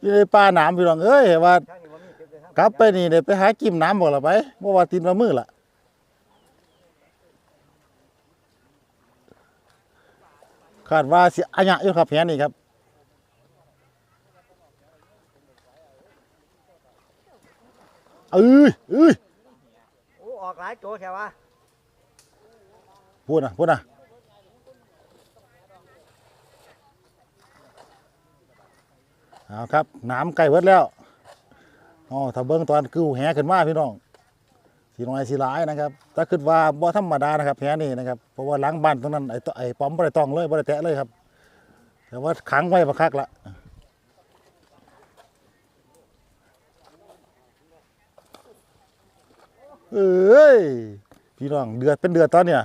อยู่ในป่าหนามพี่น้องเอ้ยว่าทางนี้ว่ามีเก็บได้ทั้งกลับไปนี่เดี๋ยวไปหากิมน้ำบ่ละไปบ่ว่าตินว่ามือละคาดว่าสิอัญะอยู่ครับแผนนี่ครับเอ้ยเอ้ยโอ้ออกหลายตัวแค่ว่าพูดนะพูดนะ เอาครับน้ำใกล้เวิดแล้วอ๋อถ้าเบิ้งตอนกิ้แหขึ้นมาพี่น้องสีน้อยสีหลายนะครับถ้าคิดว่าบ่ธรรมดานะครับแหนี่นะครับเพราะว่าล้างบ้านตรงนั้นไอ้ไอ้ป้อมบ่ได้ต้องเลยบ่ได้แตะเลยครับ แต่ว่าขังไว้ประคักละเอ้ยพี่น้องเดือดเป็นเดือดตอนเนี้ย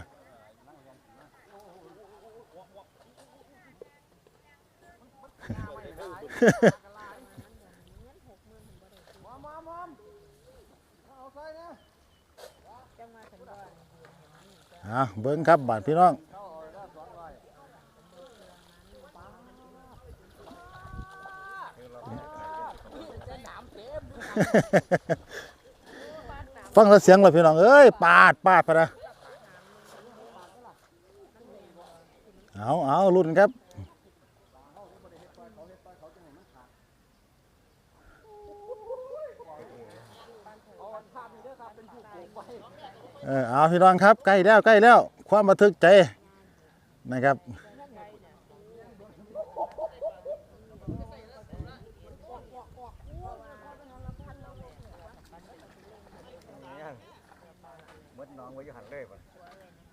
อะเบิ้งครับบาดพี่น้องฟังแล้วเสียงเลยพี่น้อง เอ้ย ปาดปาดไปนะ เอาเอารุ่นครับ เออเอาพี่น้องครับใกล้แล้วใกล้แล้ว ความบันทึกใจนะครับ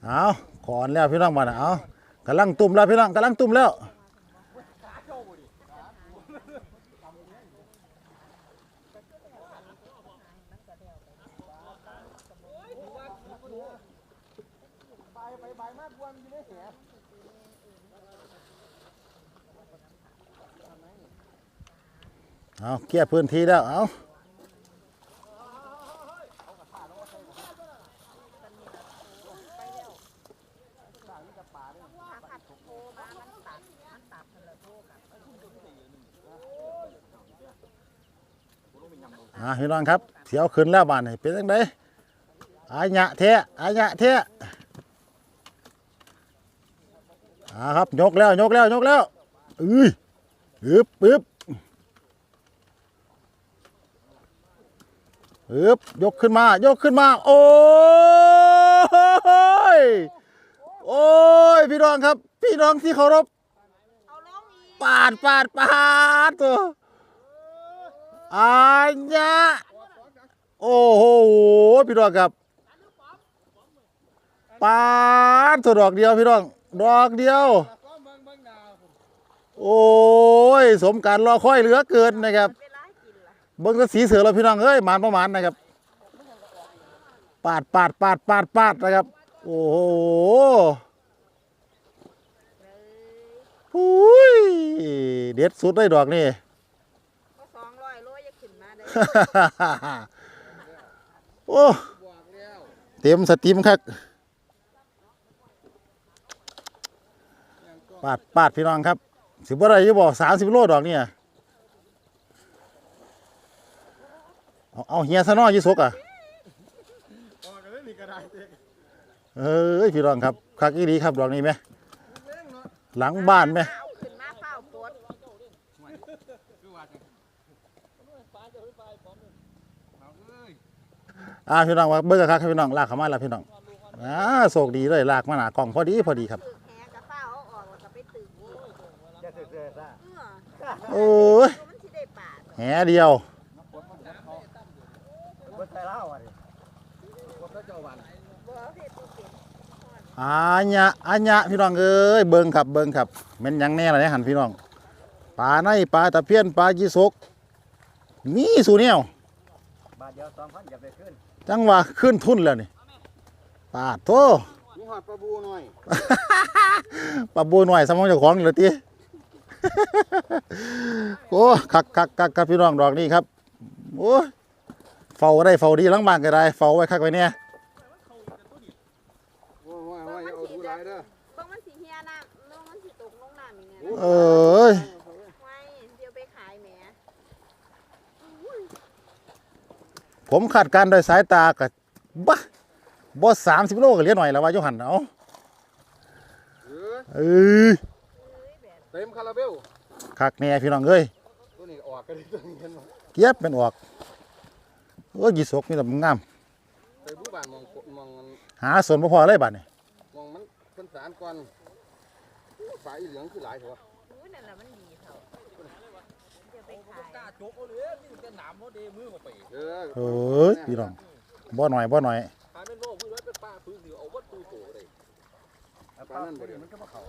เอาขอนแล้วพี่น้องมาเอากำลังตุ่มแล้วพี่น้องกำลังตุ่มแล้วายมากกวนอยู่ไม่เอาเคลียพื้นที่แล้วเอาอ่าพี่น้องครับเสียวขึ้นแล้วบ้านนี่เป็นยังไงอาญะเทะอาญะเทะ อ่าครับยกแล้วยกแล้วยกแล้วอุ้ยอึบอึบอึบยกขึ้นมายกขึ้นมา โอ้ยโอ้ยพี่น้องครับ พี่น้องที่เคารพเอาลงอีกปาดปาดปาดตัวอาญะโอ้โหพี่น้องครับปาดตัวดอกเดียวพี่น้อง ดอกเดียว โอ้ย สมการรอคอยเหลือเกินนะครับ เบิ้งแตะสีเสือเราพี่น้องเอ้ยหมานประมาณนะครับ ปาดปาดปาดปาดปาดนะครับ โอ้โหอุ้ยเด็ดสุดเลยดอกนี่สองร้อยโลจะขึ้นมาได้โอ้ เต็มสตรีมครับ ปาดปาดพี่น้องครับ สิบว่าไรอยู่บอกสามสิบโลดอกเนี่ยเอาเอาเฮียซะน้อยยี่สกอะเอ้ยพี่น้องครับคักอีดีครับดอกนี้ไหมหลังบ้านไหมเอาขึ้นมาเฝ้าปวดอ่าพี่น้องว่าเบิกครับพี่น้องลากเข้ามาแล้วพี่น้องอ่าโศกดีเลยลากมาหนากล่องพอดีพอดีครับ โอ้ยดูมันสิได้ปาดแหเดียวบ่ใส่เหล้าอะดิบ่ใส่เจ้าวันบ่เอาเฮ็ดบ่เป็นอาญะอาญะพี่น้องเอ้ยเบิ่งครับเบิ่งครับแม่นหยังแน่ล่ะเนี่ยหันพี่น้องปลาในปลาตะเพียนปลายีสกมีสูแนวบาทเดียว2,000อย่าไปขึ้นจังว่าขึ้นทุนแล้วนี่ปาดโทมีหอดปลาบูหน่อยปลาบูหน่อยสมองเจ้าของนี่ละติ โอ้คักคักคักครับพี่น้องดอกนี้ครับโอ้ยเฝ้าได้เฝ้าดีหลังบ้านก็ได้เฝ้าไว้คักไว้เนี่ยโอ้ยโอ้ยโอ้ยเอาดูหลายเด้อบ่บางมันสิเฮียน้ำบางมันสิตกลงน้ำอย่างเงี้ยเอ้ยไว้เดี๋ยวไปขายแหมผมคาดการณ์โดยสายตากับบ้าบอสสามสิบโลก็เหลี้ยหน่อยแล้วว่าโยหันเอาเออ เอ้ยเอ้ยแบบเต็มคาราเบลคักแน่พี่น้องเอ้ยตัวนี้ออกกันตัวนี้เห็นบ่เกียบเป็นออกโอ้ยยีสกมีแต่งามไปบูบ้านมองมองมันหาส่วนบ่พอเลยบัดนี่มองมันเป็นสารก่อนฝาอีเหลืองคือหลายเถอะอุ้ยนั่นแหละมันดีเท่าเดี๋ยวไปขายกล้าจกเอาเลยนี่จะหนามเขาเดมือมาไปเออเอ้ยพี่น้องบ่หน่อยบ่หน่อยหาเป็นโลพื้นไว้เป็นป้าพื้นสิเอาวัตถุโตเลยปลานั่นบ่ได้มันก็มาเข้า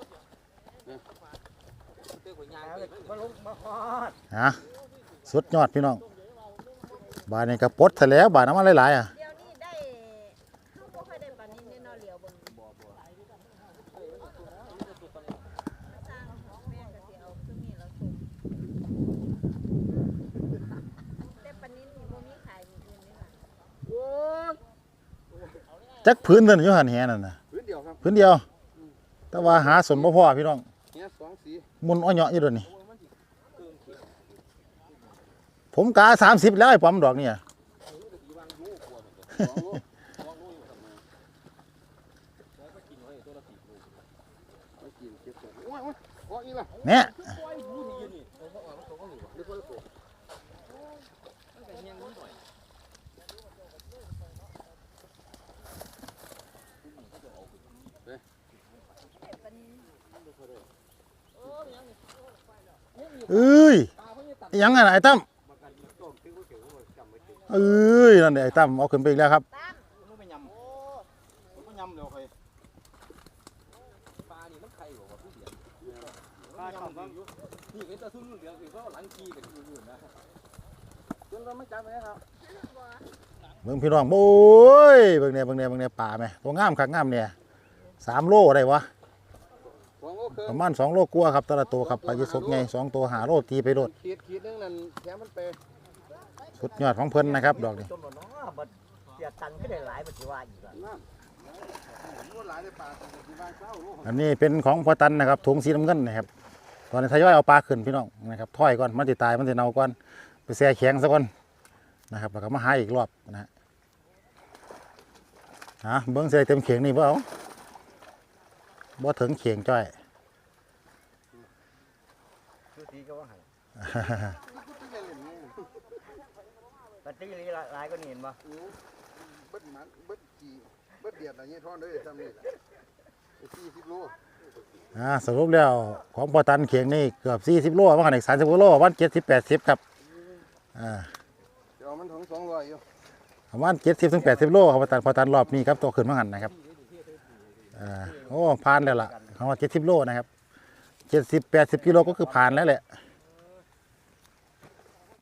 ฮอดฮะสุดยอดพี่น้อง บาดนี้ก็ปลดซะแล้วบาดน้ำมันหลายๆอะ เดี๋ยวนี้ได้เขาบ่ค่อยได้ปานนี้แน่นอนเหลียวเบิ่งบ่บ่สร้างแม่ก็สิเอาคือมีเราชมแต่ปานนี้นี่บ่มีขายมีอื่นเลยค่ะโอ้ยจักพื้นเดินอยู่หันแหนั่นน่ะพื้นเดียวครับ พื้นเดียว แต่ว่าหาส่วนบ่พอพี่น้องเนี่ยสองสี มุนอ้อยเหยาะอยู่เดี๋ยวนี้ผมกา30แล้วไอ้ปอมดอกเนี่ยสองโลสองโลอยู่ทำไมไม่กินเก็บเสร็จโอ้ยโอ้ยโอ้ยอีกละเนี่ยโอ้ยพูดดีนี่เขาก็อ่อนเขาก็หนีเดี๋ยว เอ้ยยังไงไอ้ตั้มเอ้ยนั่นไอ้ตั้มเอาขึ้นไปอีกแล้วครับตั้มมันไปยำโอ้มันก็ยำเร็วไปปลานี่มันไข่หรอวะผู้เดียวปลาทำบ้างนี่ก็จะซุ่มเหลืองคือเขาหลังขี้กันอยู่ๆนะจนเราไม่จับไหมครับเบิ่งพี่น้องโอ้ยเบิ่งเนี่ยเบิ่งเนี่ยเบิ่งเนี่ยป่าไหมตัวงามคักงามเนี่ยสามโลได้วะสองโลครึ่ง ประมาณสองโลกลัวาครับแต่ละตัวครับปลายี่สกไงสองตัวหาโลตีไปโลดขีดขีดนึงนั่นแถมมันไปสุดยอดของเพิ่นนะครับ ดอกนี้จมหล้อบัดเสียตังค์ก็ได้หลายบัดสิว่าอีกอะน้ำมันหลายในป่าที่บ้านเจ้าโลอันนี้เป็นของพ่อตันนะครับถุงสีน้ำเงินนะครับตอนนี้ทยอยเอาปลาขึ้นพี่น้องนะครับถ้อยก่อนมันจะตายมันจะเน่าก่อนไปแช่แข็งซะก่อนนะครับแล้วก็มาหาอีกรอบนะฮะฮะเบิ้งใส่เต็มเขียงนี่บ่เอาบ่ถึงเขียงจ้อย ดูสีก็ว่า หันบัดตีลีหลายก็นี่เห็นบ่เบิดมันเบิดกี่เบิดเดียดอะไรเงี้ยท่อนเลยทำนี่สี่สิบโลอ่าสรุปแล้วของพ่อตันเขียงนี่เกือบ40โลว่ากันอีก30กว่าโลวัน70 80ครับอ่าเดี๋ยวมันถึงสองร้อยอยู่ประมาณ70ถึง80โลครับพ่อตันพ่อตันรอบนี้ครับตัวขึ้นมาหันนะครับอ่าโอ้ผ่านแล้วล่ะคำว่า70โลนะครับ70 80กิโลก็คือผ่านแล้วแหละเ